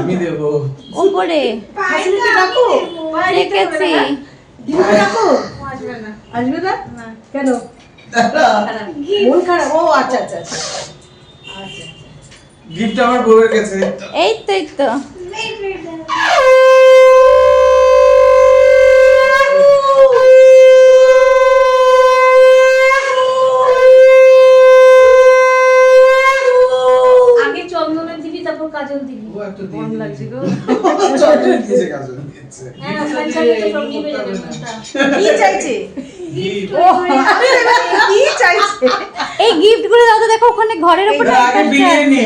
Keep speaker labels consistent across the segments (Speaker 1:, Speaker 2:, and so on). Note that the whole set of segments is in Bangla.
Speaker 1: আমি দেবো।
Speaker 2: উপরে। রেখেছি
Speaker 3: আসবে না। কেন? মন খারাপ। ও আচ্ছা আচ্ছা আচ্ছা। আচ্ছা।
Speaker 1: গিফট আমার বউয়ের কাছে।
Speaker 2: এই তো এই তো।
Speaker 3: কি চাইছে? কি চাইছে?
Speaker 2: গিফটগুলো দাও তো দেখো ওখানে ঘরের উপর
Speaker 1: আগে বিরিয়ানি।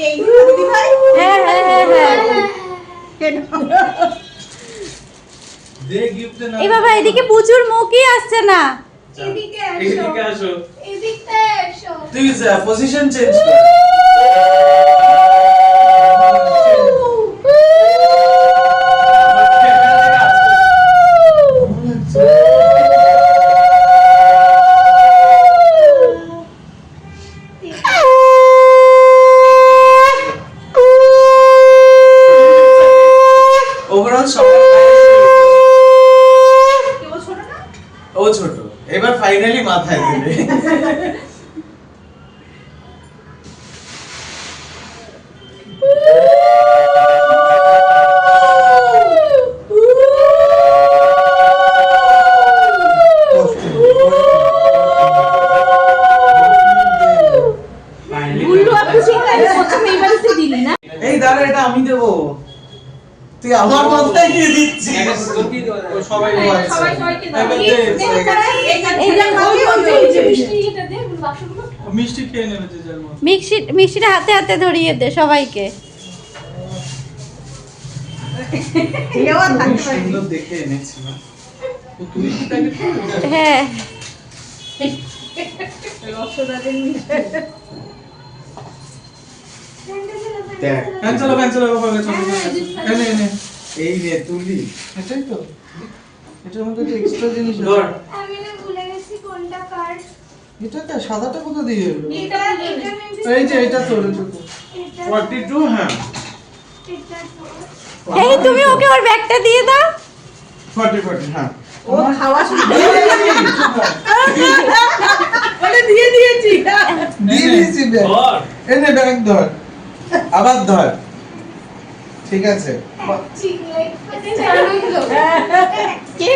Speaker 3: এই
Speaker 2: হ্যাঁ হ্যাঁ হ্যাঁ বাবা এদিকে প্রচুর মুখই আসছে না।
Speaker 4: এদিকে
Speaker 1: এদিকে আসো।
Speaker 4: এদিকটা এসো।
Speaker 1: তুই পজিশন চেঞ্জ কর। ওভারঅল
Speaker 3: ছোট না?
Speaker 1: ও ছোট। এবার ফাইনালি মাথায়
Speaker 4: দিলি না?
Speaker 1: এই দাঁড়া এটা আমি দেবো। তুই আমার মাথায় দিয়ে দিচ্ছিস।
Speaker 5: সবাই
Speaker 1: ও।
Speaker 4: সবাই সবাইকে দাও।
Speaker 1: এবার
Speaker 4: এই
Speaker 1: দে,
Speaker 4: দে,
Speaker 1: দে।
Speaker 4: এই যে ওই ওই ওই যে মিষ্টি এটা দে বাক্সগুলো।
Speaker 5: মিষ্টি খেয়ে নেবে যে যার মতো।
Speaker 2: হাতে হাতে ধরিয়ে দে সবাইকে।
Speaker 1: দেখে এনেছি।
Speaker 2: হ্যাঁ।
Speaker 3: রসদাদের
Speaker 1: এই নে তুলি
Speaker 5: এটাই তো। এটার মধ্যে তো এক্সট্রা জিনিস
Speaker 1: ধর।
Speaker 6: আমি না ভুলে গেছি কোনটা কার
Speaker 5: এটাতে সাদাটা কোথা দিয়ে এলো?
Speaker 4: এটা
Speaker 5: এই যে এটা তোর এটা তোর।
Speaker 6: এটা
Speaker 1: 42 হ্যাঁ।
Speaker 2: এই তুমি ওকে ওর ব্যাগটা দিয়ে দাও।
Speaker 1: 40 40 হ্যাঁ।
Speaker 3: ও খাওয়া শুরু
Speaker 5: দিয়ে দিয়েছি।
Speaker 3: দিয়ে দিয়েছি।
Speaker 5: ব্যাগ। এনে ব্যাগ ধর।
Speaker 1: আবার ধর। ঠিক আছে।
Speaker 4: কে